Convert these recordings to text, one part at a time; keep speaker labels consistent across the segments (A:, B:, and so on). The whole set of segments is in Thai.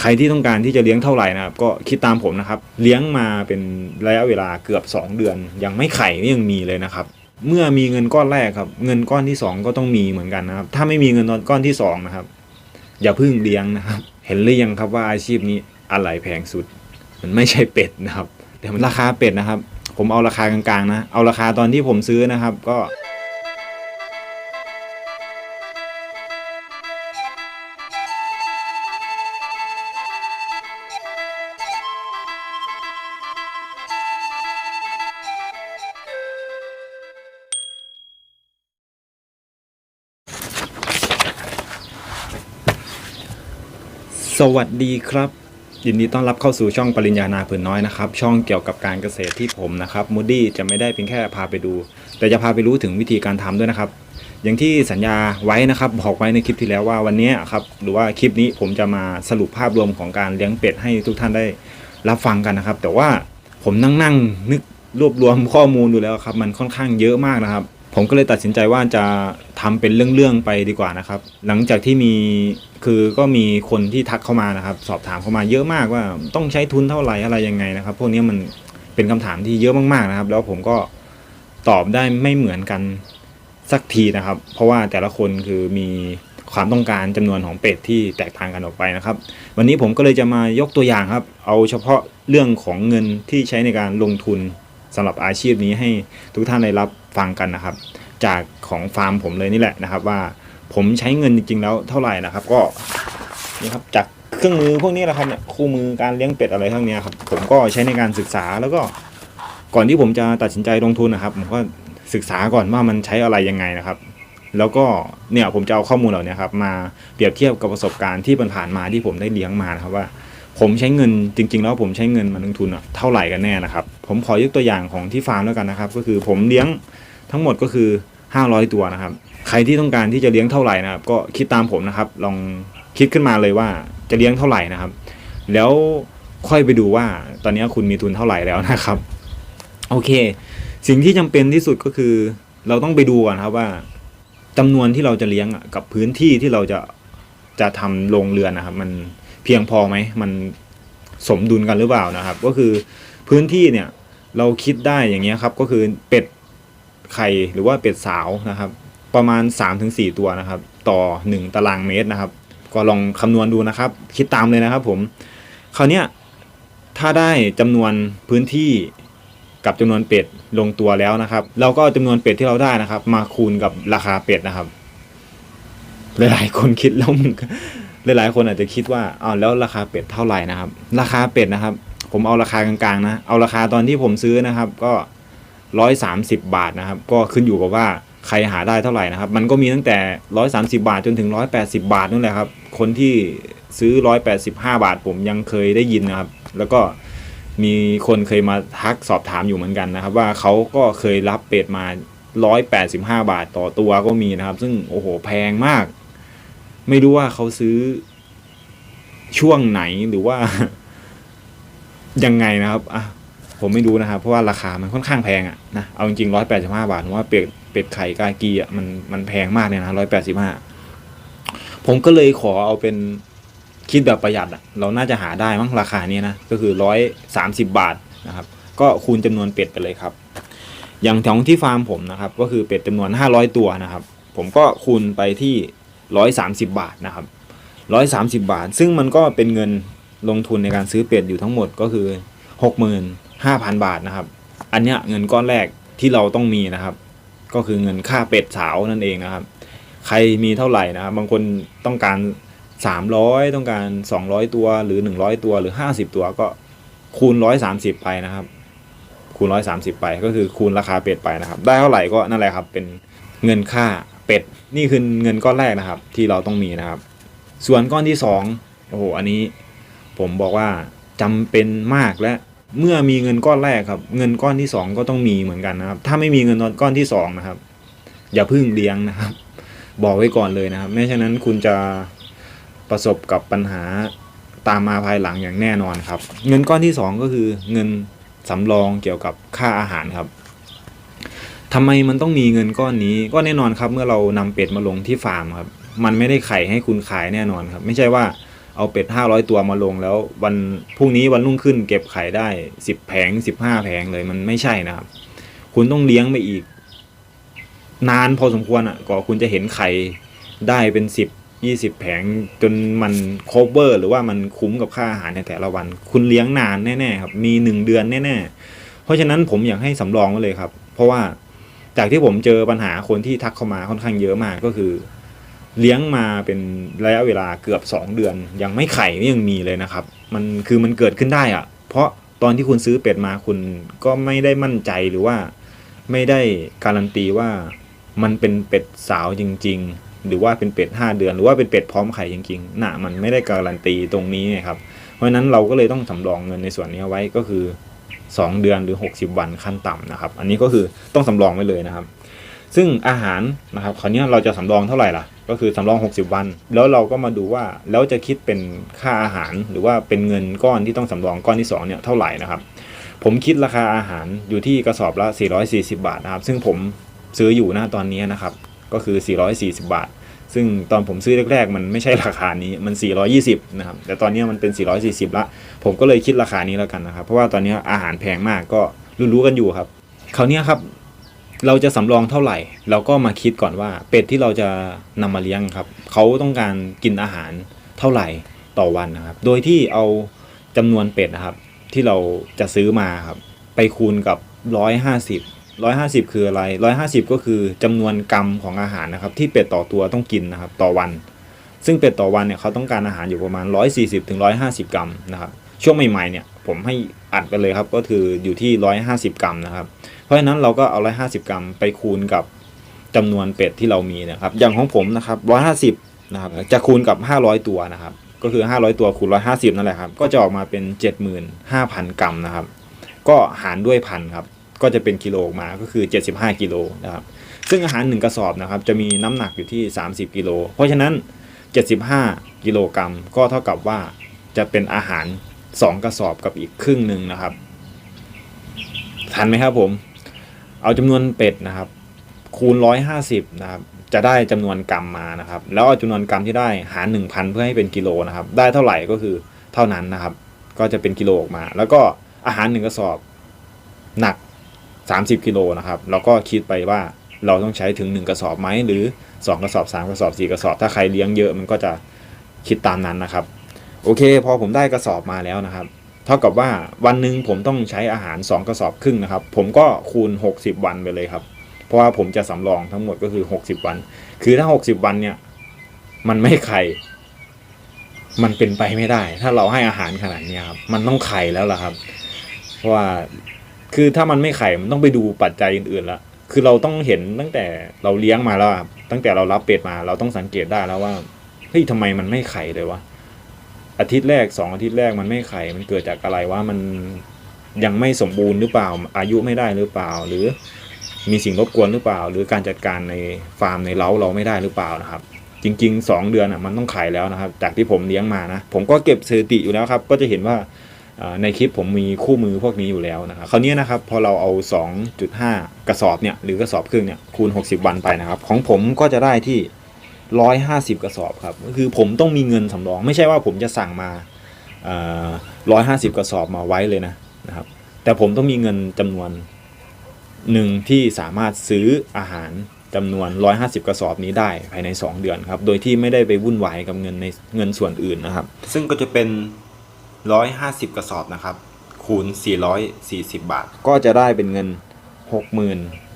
A: ใครที่ต้องการที่จะเลี้ยงเท่าไหร่นะครับก็คิดตามผมนะครับ เลี้ยงมาเป็นระยะเวลาเกือบ 2 เดือน ยังไม่ไข่นี่ยังมีเลยนะครับ เมื่อมีเงินก้อนแรกครับ เงินก้อนที่ 2 ก็ต้องมีเหมือนกันนะครับ ถ้าไม่มีเงินก้อนที่2นะครับอย่าพิ่งเลี้ยงนะครับ เห็นหรือยังครับว่าอาชีพนี้อะไรแพงสุด มันไม่ใช่เป็ดนะครับแต่มันราคาเป็ดนะครับ ผมเอาราคากลางๆนะเอาราคาตอนที่ผมซื้อนะครับ ก็ สวัสดีครับ ยินดีต้อนรับเข้าสู่ช่องปริญญานาผืนน้อยนะครับ ช่องเกี่ยวกับการเกษตรที่ผมนะครับมูดี้จะไม่ได้เพียงแค่พาไปดู แต่จะพาไปรู้ถึงวิธีการทำด้วยนะครับ อย่างที่สัญญาไว้นะครับบอกไว้ในคลิปที่แล้วว่าวันนี้ครับหรือว่าคลิปนี้ผมจะมาสรุปภาพรวมของการเลี้ยงเป็ดให้ทุกท่านได้รับฟังกันนะครับ แต่ว่าผมนั่งนั่งนึกรวบรวมข้อมูลดูแล้วครับ มันค่อนข้างเยอะมากนะครับ ผมก็เลยตัดสินใจว่าจะทำเป็นเรื่องๆไปดีกว่านะครับ หลังจากที่มีคือก็มีคนที่ทักเข้ามานะครับ สอบถามเข้ามาเยอะมากว่าต้องใช้ทุนเท่าไหร่อะไรยังไงนะครับ พวกนี้มันเป็นคำถามที่เยอะมากๆนะครับ แล้วผมก็ตอบได้ไม่เหมือนกันสักทีนะครับ เพราะว่าแต่ละคนคือมีความต้องการจำนวนของเป็ดที่แตกต่างกันออกไปนะครับ วันนี้ผมก็เลยจะมายกตัวอย่างครับ เอาเฉพาะเรื่องของเงินที่ใช้ในการลงทุนสำหรับอาชีพนี้ให้ทุกท่านได้รับ ฟังกันนะครับ จากของฟาร์มผมเลยนี่แหละนะครับ ว่าผมใช้เงินจริงๆแล้วเท่าไหร่นะครับ ก็นี่ครับจากเครื่องมือพวกนี้แหละครับเนี่ยคู่มือการเลี้ยงเป็ดอะไรทั้งนี้ครับผมก็ใช้ในการศึกษาแล้วก็ก่อนที่ผมจะตัดสินใจลงทุนนะครับ ผมก็ศึกษาก่อนว่ามันใช้อะไรยังไงนะครับ แล้วก็เนี่ยผมจะเอาข้อมูลเหล่านี้ครับมาเปรียบเทียบกับประสบการณ์ที่ผ่านมาที่ผมได้เลี้ยงมานะครับว่า ผมใช้เงินจริง ๆ แล้วผมใช้เงินมาลงทุนอะเท่าไหร่กันแน่นะครับ ผมขอยกตัวอย่างของที่ฟาร์มแล้วกันนะครับ ก็คือผมเลี้ยงทั้งหมดก็คือ 500 ตัวนะครับ ใครที่ต้องการที่จะเลี้ยงเท่าไหร่นะครับ ก็คิดตามผมนะครับ ลองคิดขึ้นมาเลยว่าจะเลี้ยงเท่าไหร่นะครับ แล้วค่อยไปดูว่าตอนนี้คุณมีทุนเท่าไหร่แล้วนะครับ โอเค สิ่งที่จำเป็นที่สุดก็คือ เราต้องไปดูก่อนครับว่าจำนวนที่เราจะเลี้ยงกับพื้นที่ที่เราจะจะทำโรงเรือนนะครับ มัน พียงพอไหมมันสมดุลกันหรือเปล่านะครับ ก็คือพื้นที่เนี่ยเราคิดได้อย่างเงี้ยครับก็คือเป็ดไข่หรือว่าเป็ดสาวนะครับ ประมาณ 3-4 ตัวนะครับ ต่อ 1 ตารางเมตรนะครับ ก็ลองคำนวณดูนะครับ คิดตามเลยนะครับผมคราวเนี้ยถ้าได้จำนวนพื้นที่กับจำนวนเป็ดลงตัวแล้วนะครับ เราก็เอาจำนวนเป็ดที่เราได้นะครับ มาคูณกับราคาเป็ดนะครับหลายๆคนคิดแล้วมึง หลายๆคนอาจจะคิดว่าอ้าวแล้วราคาเป็ดเท่าไหร่นะครับ ราคาเป็ดนะครับ ผมเอาราคากลางๆนะเอาราคาตอนที่ผมซื้อนะครับ ก็ร้อยสามสิบบาทนะครับ ก็ขึ้นอยู่กับว่าใครหาได้เท่าไหร่นะครับ มันก็มีตั้งแต่ร้อยสามสิบาทจนถึงร้อยแปดสิบาทนั่นแหละครับ คนที่ซื้อร้อยแปดสิบห้าบาท ผมยังเคยได้ยินนะครับ แล้วก็มีคนเคยมาทักสอบถามอยู่เหมือนกันนะครับ ว่าเขาก็เคยรับเป็ดมาร้อยแปดสิบห้าบาทต่อตัวก็มีนะครับ ซึ่งโอ้โหแพงมาก ไม่รู้ว่าเขาซื้อช่วงไหนหรือว่า ยังไงนะครับอะผมไม่รู้นะครับ เพราะว่าราคามันค่อนข้างแพงอะนะเอาจริงๆร้อยแปดสิบห้าบาทผมว่าเป็ดเป็ดไข่กากีอะมันมันแพงมากเลยนะร้อยแปดสิบห้าผมก็เลยขอเอาเป็นคิดแบบประหยัดอะเราน่าจะหาได้มั้งราคานี้นะก็คือร้อยสามสิบบาทนะครับ ก็คูณจำนวนเป็ดไปเลยครับ อย่างของที่ฟาร์มผมนะครับ ก็คือเป็ดจำนวนห้าร้อยตัวนะครับ ผมก็คูณไปที่ ร้อยสามสิบบาทนะครับร้อยสามสิบาท ซึ่งมันก็เป็นเงินลงทุนในการซื้อเป็ดอยู่ทั้งหมดก็คือหกหมื่นห้าพันบาทนะครับ อันเนี้ยเงินก้อนแรกที่เราต้องมีนะครับ ก็คือเงินค่าเป็ดสาวนั่นเองนะครับ ใครมีเท่าไหร่นะครับ บางคนต้องการสามร้อยต้องการสองร้อยตัวหรือหนึ่งร้อยตัวหรือห้าสิบตัวก็คูณร้อยสามสิบไปนะครับ คูณร้อยสามสิบไปก็คือคูณราคาเป็ดไปนะครับ ได้เท่าไหร่ก็นั่นแหละครับเป็นเงินค่า เป็ดนี่คือเงินก้อนแรกนะครับ ที่เราต้องมีนะครับ ส่วนก้อนที่สองโอ้โหอันนี้ผมบอกว่าจำเป็นมากและเมื่อมีเงินก้อนแรกครับ เงินก้อนที่สองก็ต้องมีเหมือนกันนะครับ ถ้าไม่มีเงินก้อนที่สองนะครับ อย่าพึ่งเลี้ยงนะครับ บอกไว้ก่อนเลยนะครับไม่เช่นนั้นคุณจะประสบกับปัญหาตามมาภายหลังอย่างแน่นอนครับ เงินก้อนที่สองก็คือเงินสำรองเกี่ยวกับค่าอาหารครับ ทำไมมันต้องมีเงินก้อนนี้ ก็แน่นอนครับเมื่อเรานำเป็ดมาลงที่ฟาร์มครับ มันไม่ได้ไข่ให้คุณขายแน่นอนครับ ไม่ใช่ว่าเอาเป็ดห้าร้อยตัวมาลงแล้ววันพรุ่งนี้วันรุ่งขึ้นเก็บไข่ได้สิบแผงสิบห้าแผงเลยมันไม่ใช่นะครับ คุณต้องเลี้ยงไปอีก นานพอสมควรอะกว่าคุณจะเห็นไข่ได้เป็นสิบยี่สิบแผงจนมันครบเวอร์ หรือว่ามันคุ้มกับค่าอาหารในแต่ละวัน คุณเลี้ยงนานแน่ๆครับมีหนึ่งเดือนแน่ๆเพราะฉะนั้นผมอยากให้สำรองไว้เลยครับ เพราะว่า จากที่ผมเจอปัญหาคนที่ทักเข้ามาค่อนข้างเยอะมากก็คือ เลี้ยงมาเป็นระยะเวลาเกือบสองเดือน ยังไม่ไข่ยังมีเลยนะครับ มันคือมันเกิดขึ้นได้อะเพราะตอนที่คุณซื้อเป็ดมาคุณก็ไม่ได้มั่นใจหรือว่าไม่ได้การันตีว่ามันเป็นเป็ดสาวจริง ๆ หรือว่าเป็นเป็ดห้าเดือน หรือว่าเป็นเป็ดพร้อมไข่จริงๆน่ะมันไม่ได้การันตีตรงนี้ไงครับ เพราะฉะนั้นเราก็เลยต้องสำรองเงินในส่วนนี้ไว้ก็คือ 2 เดือนหรือ 60 วันขั้นต่ำนะครับ อันนี้ก็คือต้องสำรองไว้เลยนะครับ ซึ่งอาหารนะครับคราวนี้เราจะสำรองเท่าไหร่ล่ะ ก็คือสำรอง 60 วัน แล้วเราก็มาดูว่าแล้วจะคิดเป็นค่าอาหารหรือว่าเป็นเงินก้อนที่ต้องสำรองก้อนที่สองเนี่ยเท่าไหร่นะครับ ผมคิดราคาอาหารอยู่ที่กระสอบละ 440 บาทนะครับ ซึ่งผมซื้ออยู่หน้าตอนนี้นะครับ ก็คือ 440 บาท ซึ่งตอนผมซื้อแรกๆ มันไม่ใช่ราคานี้มัน 420 นะครับ แต่ตอนนี้มันเป็น 440 ละ ผมก็เลยคิดราคานี้แล้วกันนะครับ เพราะว่าตอนนี้อาหารแพงมากก็รู้ๆกันอยู่ครับคราวนี้ครับเราจะสำรองเท่าไหร่ เราก็มาคิดก่อนว่า เป็ดที่เราจะนำมาเลี้ยงครับเขาต้องการกินอาหารเท่าไหร่ต่อวันนะครับ โดยที่เอาจำนวนเป็ดนะครับ ที่เราจะซื้อมาครับ ไปคูณกับ150 150 คืออะไร 150 ก็คือจำนวนกรัมของอาหารนะครับ ที่เป็ดต่อตัวต้องกินนะครับ ต่อวัน ซึ่งเป็ดต่อวันเนี่ยเขาต้องการอาหารอยู่ประมาณ 140ถึง150 กรัมนะครับช่วงใหม่ๆเนี่ยผมให้อัดไปเลยครับก็คืออยู่ที่ 150 กรัมนะครับ เพราะฉะนั้นเราก็เอา 150 กรัมไปคูณกับจำนวนเป็ดที่เรามีนะครับ อย่างของผมนะครับ 150 นะครับ จะคูณกับ 500 ตัวนะครับ ก็คือ 500 ตัวคูณ 150 นั่นแหละครับ ก็จะออกมาเป็น 75,000 กรัมนะครับ ก็หารด้วยพันครับ ก็จะเป็นกิโลออกมาก็คือ 75 กิโลนะครับซึ่งอาหาร 1 กระสอบนะครับจะมีน้ำหนักอยู่ที่ 30 กิโลเพราะฉะนั้น 75 กิโลกรัมก็เท่ากับว่าจะเป็นอาหาร 2 กระสอบกับอีกครึ่งหนึ่งนะครับ ทันไหมครับผม เอาจำนวนเป็ดนะครับ คูณ 150นะครับจะได้จำนวนกรัมมานะครับ แล้วเอาจำนวนกรัมที่ได้หาร 1,000 เพื่อให้เป็นกิโลนะครับ ได้เท่าไหร่ก็คือเท่านั้นนะครับ ก็จะเป็นกิโลออกมา แล้วก็อาหารหนึ่งกระสอบหนัก 30กิโลนะครับเราก็คิดไปว่าเราต้องใช้ถึง 1 กระสอบไหมหรือ 2 กระสอบ 3 กระสอบ 4 กระสอบ ถ้าใครเลี้ยงเยอะมันก็จะคิดตามนั้นนะครับ โอเค พอผมได้กระสอบมาแล้วนะครับ เท่ากับว่าวันหนึ่งผมต้องใช้อาหาร 2 กระสอบครึ่งนะครับ ผมก็คูณ 60 วันไปเลยครับ เพราะว่าผมจะสำรองทั้งหมดก็คือ 60 วัน คือถ้า 60 วันเนี่ยมันไม่ไข่มันเป็นไปไม่ได้ ถ้าเราให้อาหารขนาดนี้ครับ มันต้องไข่แล้วล่ะครับ เพราะว่า คือถ้ามันไม่ไข่มันต้องไปดูปัจจัยอื่นๆละคือเราต้องเห็นตั้งแต่เราเลี้ยงมาแล้วครับตั้งแต่เรารับเป็ดมา เราต้องสังเกตได้แล้วว่าเฮ้ยทำไมมันไม่ไข่เลยวะอาทิตย์แรกสองอาทิตย์แรกมันไม่ไข่มันเกิดจากอะไรว่ามันยังไม่สมบูรณ์หรือเปล่า อายุไม่ได้หรือเปล่า หรือมีสิ่งรบกวนหรือเปล่า หรือการจัดการในฟาร์มในเล้าเราไม่ได้หรือเปล่านะครับ จริง ๆ 2 เดือนอะมันต้องไข่แล้วนะครับ จากที่ผมเลี้ยงมานะผมก็เก็บสถิติอยู่แล้วครับ ก็จะเห็นว่าอ่า ในคลิปผมมีคู่มือพวกนี้อยู่แล้วนะครับคราวนี้นะครับพอเราเอา 2.5 กระสอบเนี่ยหรือกระสอบครึ่งเนี่ยคูณ 60 วันไปนะครับ ของผมก็จะได้ที่ 150 กระสอบครับคือผมต้องมีเงินสำรอง ไม่ใช่ว่าผมจะสั่งมาร้อยห้าสิบกระสอบมาไว้เลยนะนะครับ แต่ผมต้องมีเงินจำนวนหนึ่งที่สามารถซื้ออาหารจำนวน 150 กระสอบนี้ได้ภายใน 2 เดือนครับ โดยที่ไม่ได้ไปวุ่นวายกับเงินในเงินส่วนอื่นนะครับ ซึ่งก็จะเป็น 150 กระสอบนะครับ คูณ 440 บาท ก็จะได้เป็นเงิน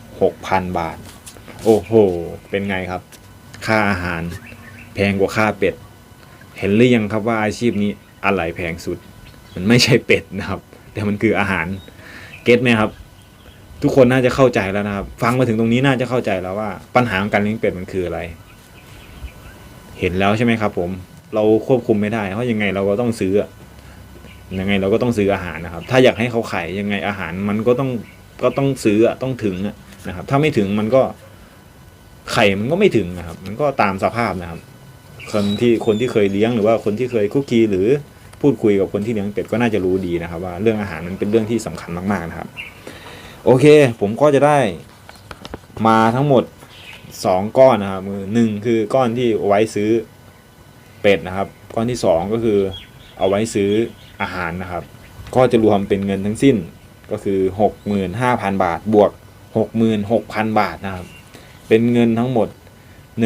A: 66,000 บาท โอ้โห เป็นไงครับ ค่าอาหาร แพงกว่าค่าเป็ด เห็นหรือยังครับว่าอาชีพนี้อะไรแพงสุด มันไม่ใช่เป็ดนะครับ แต่มันคืออาหาร เก็ตไหมครับ ทุกคนน่าจะเข้าใจแล้วนะครับ ฟังมาถึงตรงนี้น่าจะเข้าใจแล้วว่า ปัญหาของการเลี้ยงเป็ดมันคืออะไร เห็นแล้วใช่ไหมครับ ผม เราควบคุมไม่ได้ เพราะยังไงเราก็ต้องซื้อ ยังไงเราก็ต้องซื้ออาหารนะครับ ถ้าอยากให้เขาขายยังไงอาหารมันก็ต้องก็ต้องซื้ออะต้องถึงอะนะครับ ถ้าไม่ถึงมันก็ไข่มันก็ไม่ถึงนะครับ มันก็ตามสภาพนะครับ คนที่คนที่เคยเลี้ยงหรือว่าคนที่เคยคุกคีหรือพูดคุยกับคนที่เลี้ยงเป็ดก็น่าจะรู้ดีนะครับ ว่าเรื่องอาหารมันเป็นเรื่องที่สำคัญมากๆนะครับ โอเค ผมก็จะได้มาทั้งหมดสองก้อนนะครับหนึ่งคือก้อนที่เอาไว้ซื้อเป็ดนะครับ ก้อนที่สองก็คือเอาไว้ซื้อ อาหารนะครับ ก็จะรวมเป็นเงินทั้งสิ้นก็คือ 65,000 บาท บวก 66,000 บาทนะครับ เป็นเงินทั้งหมด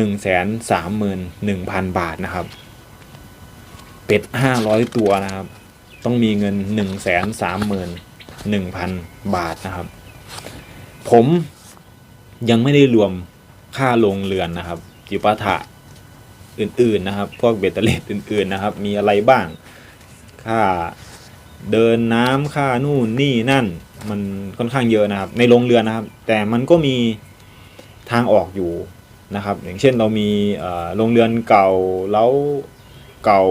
A: 131,000 บาทนะครับ เป็ด 500 ตัวนะครับ ต้องมีเงิน 131,000 บาทนะครับ ผมยังไม่ได้รวมค่าลงเรือนนะครับจิปาถะอื่นๆนะครับ พวกเบตเตอร์เลดอื่นๆนะครับ มีอะไรบ้าง ค่าเดินน้ำค่านู่นนี่นั่น มันค่อนข้างเยอะนะครับ ในโรงเรือนนะครับ แต่มันก็มีทางออกอยู่นะครับ อย่างเช่นเรามีโรงเรือนเก่าเล้าเก่า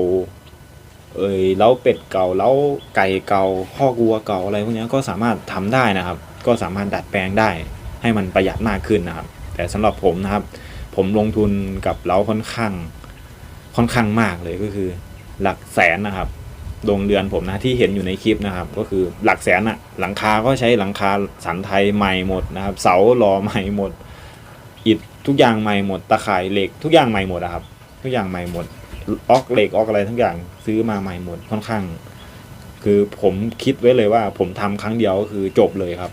A: เอ่ยเล้าเป็ดเก่าเล้าไก่เก่าข้อกวัวเก่าอะไรพวกนี้ก็สามารถทำได้นะครับ ก็สามารถดัดแปลงได้ ให้มันประหยัดมากขึ้นนะครับ แต่สำหรับผมนะครับ ผมลงทุนกับเล้าค่อนข้างค่อนข้างมากเลยก็คือ หลักแสนนะครับ โรงเรือนผมนะที่เห็นอยู่ในคลิปนะครับ ก็คือหลักแสนอะหลังคาก็ใช้หลังคาสันไทยใหม่หมดนะครับ เสาหล่อใหม่หมดอิฐทุกอย่างใหม่หมดตะข่ายเหล็กทุกอย่างใหม่หมดอะครับ ทุกอย่างใหม่หมดออกเหล็กออกอะไรทุกอย่างซื้อมาใหม่หมดค่อนข้าง คือผมคิดไว้เลยว่า ผมทำครั้งเดียวก็คือจบเลยครับ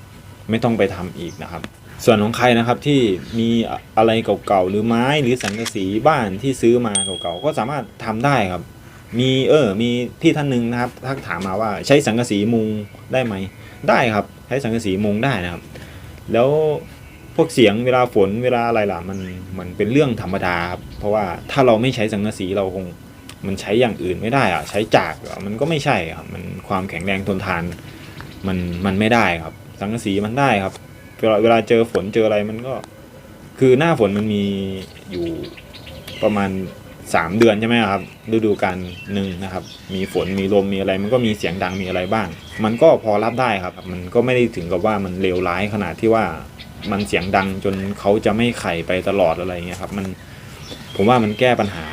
A: ไม่ต้องไปทำอีกนะครับ ส่วนของใครนะครับที่มีอะไรเก่าๆหรือไม้หรือสังกะสีบ้านที่ซื้อมาเก่าๆก็สามารถทำได้ครับ มีเออ มีพี่ท่านหนึ่งนะครับทักถามมาว่าใช้สังกะสีมุงได้ไหม ได้ครับ ใช้สังกะสีมุงได้นะครับ แล้วพวกเสียงเวลาฝนเวลาอะไรล่ะมันมันเป็นเรื่องธรรมดาครับเพราะว่าถ้าเราไม่ใช้สังกะสีเราคงมันใช้อย่างอื่นไม่ได้อะใช้จากมันก็ไม่ใช่ครับมันความแข็งแรงทนทานมันมันไม่ได้ครับ สังกะสีมันได้ครับ เวลาเวลาเจอฝนเจออะไรมันก็ คือหน้าฝนมันมีอยู่ประมาณ สามเดือนใช่ไหมครับฤดูกาลหนึ่งนะครับ มีฝนมีลมมีอะไร มันก็มีเสียงดังมีอะไรบ้าง มันก็พอรับได้ครับ มันก็ไม่ได้ถึงกับว่ามันเลวร้ายขนาดที่ว่ามันเสียงดังจนเขาจะไม่ไข่ไปตลอดอะไรเงี้ยครับ มันผมว่ามันแก้ปัญหา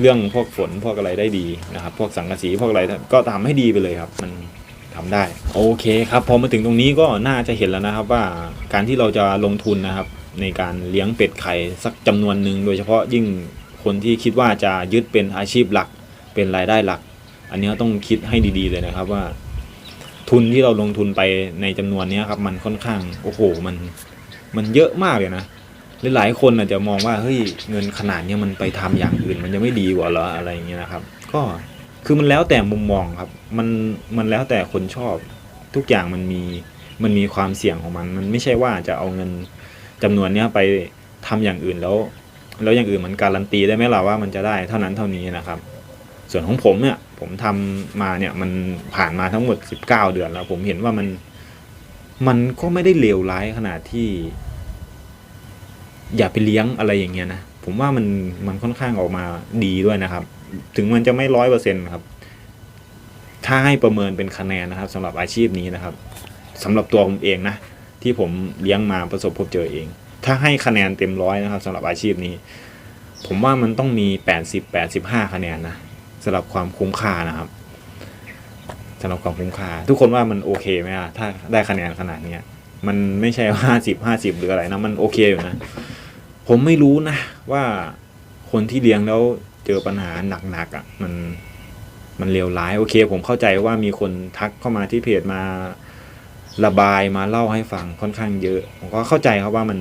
A: เรื่องพวกฝนพวกอะไรได้ดีนะครับ พวกสังกะสีพวกอะไรก็ทำให้ดีไปเลยครับ มันทำได้ โอเคครับพอมาถึงตรงนี้ก็น่าจะเห็นแล้วนะครับว่าการที่เราจะลงทุนนะครับ ในการเลี้ยงเป็ดไข่สักจำนวนหนึ่งโดยเฉพาะยิ่ง คนที่คิดว่าจะยึดเป็นอาชีพหลักเป็นรายได้หลัก อันนี้ต้องคิดให้ดีๆเลยนะครับว่า ทุนที่เราลงทุนไปในจำนวนนี้ครับ มันค่อนข้างโอ้โหมันมันเยอะมากเลยนะหลายๆคนอาจจะมองว่าเฮ้ยเงินขนาดนี้มันไปทำอย่างอื่น มันจะไม่ดีกว่าหรออะไรอย่างเงี้ยนะครับ ก็คือมันแล้วแต่มุมมองครับ มันมันแล้วแต่คนชอบทุกอย่างมันมีมันมีความเสี่ยงของมัน มันไม่ใช่ว่าจะเอาเงินจำนวนเนี้ยไปทำอย่างอื่นแล้ว แล้วอย่างอื่นมันการันตีได้ไหมล่ะว่ามันจะได้เท่านั้นเท่านี้นะครับ ส่วนของผมเนี่ยผมทำมาเนี่ยมันผ่านมาทั้งหมด 19 เดือนแล้ว ผมเห็นว่ามันมันก็ไม่ได้เลวร้ายขนาดที่ อย่าไปเลี้ยงอะไรอย่างเงี้ยนะผมว่ามันมันค่อนข้างออกมาดีด้วยนะครับ ถึงมันจะไม่ร้อยเปอร์เซ็นต์ครับ ถ้าให้ประเมินเป็นคะแนนนะครับสำหรับอาชีพนี้นะครับสำหรับตัวผมเองนะที่ผมเลี้ยงมาประสบพบเจอเอง ถ้าให้คะแนนเต็มร้อยนะครับสำหรับอาชีพนี้ ผมว่ามันต้องมี 80 85 คะแนนนะสำหรับความคุ้มค่านะครับสำหรับความคุ้มค่า ทุกคนว่ามันโอเคไหมอะถ้าได้คะแนนขนาดเนี้ยมันไม่ใช่ว่า50 50หรืออะไรนะมันโอเคอยู่นะ ผมไม่รู้นะ ว่าคนที่เลี้ยงแล้วเจอปัญหาหนักๆอะ มันมันเลวร้าย โอเค ผมเข้าใจว่ามีคนทักเข้ามาที่เพจมา ระบายมาเล่าให้ฟังค่อนข้างเยอะ ผมก็เข้าใจครับว่ามัน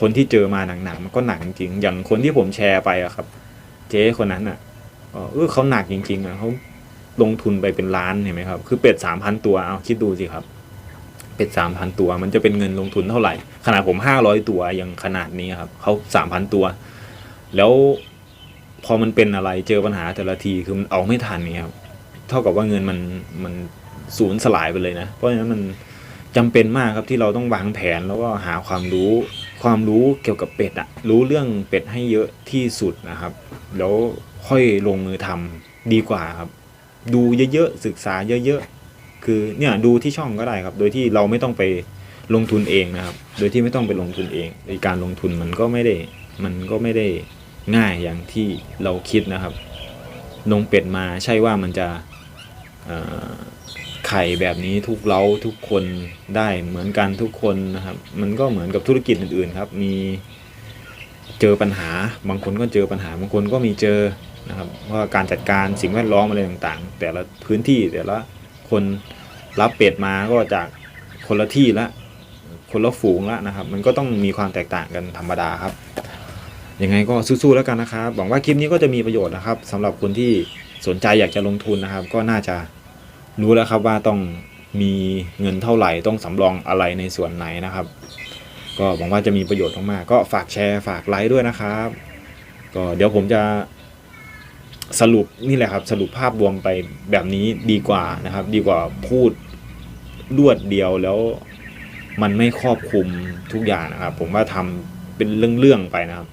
A: คนที่เจอมาหนักๆมันก็หนักจริงๆอย่างคนที่ผมแชร์ไปอะครับ เจ๊คนนั้นอะเออเขาหนักจริงๆอะเขาลงทุนไปเป็นล้านเห็นไหมครับ คือเป็ดสามพันตัวเอาคิดดูสิครับ เป็ดสามพันตัว มันจะเป็นเงินลงทุนเท่าไหร่ ขนาดผมห้าร้อยตัวยังขนาดนี้ครับเขาสามพันตัว แล้วพอมันเป็นอะไรเจอปัญหาแต่ละทีคือมันเอาไม่ทันเนี่ยครับเท่ากับว่าเงินมันมันสูญสลายไปเลยนะ เพราะฉะนั้นมัน จำเป็นมากครับที่เราต้องวางแผนแล้วก็หาความรู้ความรู้เกี่ยวกับเป็ดอะรู้เรื่องเป็ดให้เยอะที่สุดนะครับ แล้วค่อยลงมือทำดีกว่าครับ ดูเยอะๆศึกษาเยอะๆคือเนี่ยดูที่ช่องก็ได้ครับ โดยที่เราไม่ต้องไปลงทุนเองนะครับ โดยที่ไม่ต้องไปลงทุนเองในการลงทุนมันก็ไม่ได้มันก็ไม่ได้ง่ายอย่างที่เราคิดนะครับลงเป็ดมาใช่ว่ามันจะออ ไข่แบบนี้ทุกเล้าทุกคนได้เหมือนกันทุกคนนะครับ มันก็เหมือนกับธุรกิจอื่นๆครับ มีเจอปัญหา บางคนก็เจอปัญหา บางคนก็มีเจอนะครับว่าการจัดการสิ่งแวดล้อมอะไรต่างๆ แต่ละพื้นที่แต่ละคนรับเป็ดมาก็จากคนละที่ละคนละฝูงละนะครับ มันก็ต้องมีความแตกต่างกันธรรมดาครับยังไงก็สู้ๆแล้วกันนะครับหวังว่าคลิปนี้ก็จะมีประโยชน์นะครับสำหรับคนที่สนใจอยากจะลงทุนนะครับ ก็น่าจะ รู้แล้วครับว่าต้องมีเงินเท่าไหร่ต้องสำรองอะไรในส่วนไหนนะครับ ก็หวังว่าจะมีประโยชน์มากๆก็ฝากแชร์ฝากไลค์ด้วยนะครับ ก็เดี๋ยวผมจะสรุปนี่แหละครับ สรุปภาพรวมไปแบบนี้ดีกว่านะครับ ดีกว่าพูดรวดเดียวแล้วมันไม่ครอบคลุมทุกอย่างนะครับ ผมว่าทำเป็นเรื่องๆไปนะครับ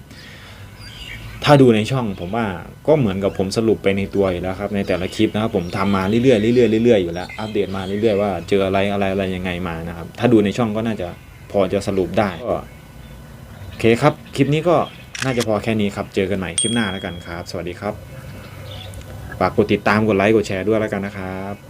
A: ถ้าดูในช่องผมว่าก็เหมือนกับผมสรุปไปในตัวอยู่แล้วครับในแต่ละคลิปนะครับผมทำมาเรื่อยๆเรื่อยๆเรื่อยๆอยู่แล้วอัปเดตมาเรื่อยๆว่าเจออะไรอะไรอะไรยังไงมานะครับถ้าดูในช่องก็น่าจะพอจะสรุปได้ก็โอเคครับ คลิปนี้ก็น่าจะพอแค่นี้ครับ เจอกันใหม่คลิปหน้าแล้วกันครับ สวัสดีครับ ฝากกดติดตามกดไลค์กดแชร์ด้วยแล้วกันนะครับ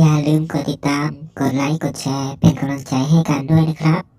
B: อย่าลืมกดติดตาม กดไลค์ กดแชร์ เป็นกำลังใจให้กันด้วยนะครับ